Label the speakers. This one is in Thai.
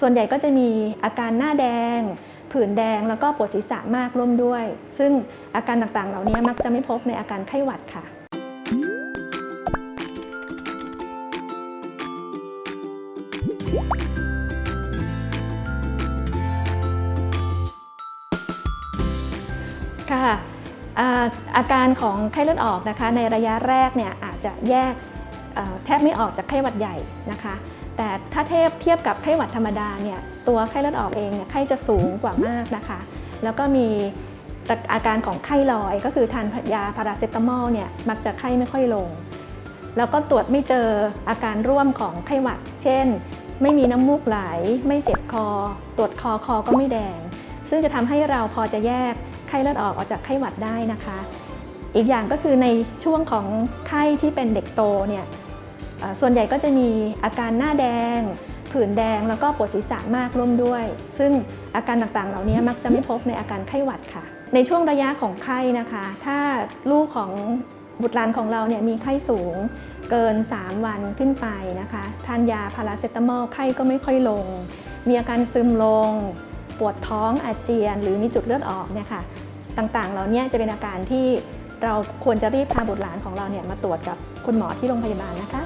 Speaker 1: ส่วนใหญ่ก็จะมีอาการหน้าแดง ผื่นแดงแล้วก็ปวดศีรษะมากร่วมด้วย ซึ่งอาการต่างๆ เหล่านี้มักจะไม่พบในอาการไข้หวัดค่ะค่ะอาการของไข้เลือดออกนะคะ ในระยะแรกเนี่ยอาจจะแยกแทบไม่ออกจากไข้หวัดใหญ่นะคะ แต่ถ้าเทียบเทียบกับไข้หวัดธรรมดาเนี่ยตัวไข้เลือดออกเองเนี่ยไข้จะสูงกว่ามากนะคะ แล้วก็มีอาการของไข้ลอยก็คือทานยาพาราเซตามอลเนี่ยมักจะไข้ไม่ค่อยลง แล้วก็ตรวจไม่เจออาการร่วมของไข้หวัด เช่น ไม่มีน้ำมูกไหล ไม่เจ็บคอ ตรวจคอคอก็ไม่แดง ซึ่งจะทำให้เราพอจะแยกไข้เลือดออกออกจากไข้หวัดได้นะคะ อีกอย่างก็คือในช่วงของไข้ที่เป็นเด็กโตเนี่ย ส่วนใหญ่ก็จะมีอาการหน้าแดง ผื่นแดงแล้วก็ปวดศีรษะมากร่วมด้วย ซึ่งอาการต่างๆ เหล่านี้มักจะไม่พบในอาการไข้หวัดค่ะ ในช่วงระยะของไข้นะคะ ถ้าลูกของบุตรหลานของเราเนี่ยมีไข้สูงเกิน 3 วันขึ้นไปนะคะทานยาพาราเซตามอลไข้ก็ไม่ค่อยลง มีอาการซึมลง ปวดท้องอาเจียน หรือมีจุดเลือดออกเนี่ยค่ะต่างๆ เหล่านี้จะเป็นอาการที่เราควรจะรีบพาบุตรหลานของเราเนี่ยมาตรวจกับคุณหมอที่โรงพยาบาลนะคะ